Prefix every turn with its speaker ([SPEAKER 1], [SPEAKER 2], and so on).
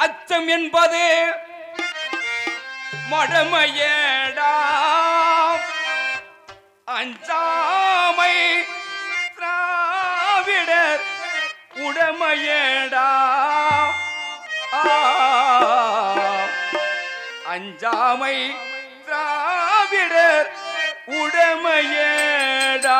[SPEAKER 1] அச்சம் என்பது மடமையடா. அஞ்சாமை திராவிடர் உடமையடா. அஞ்சாமை திராவிடர் உடமையடா.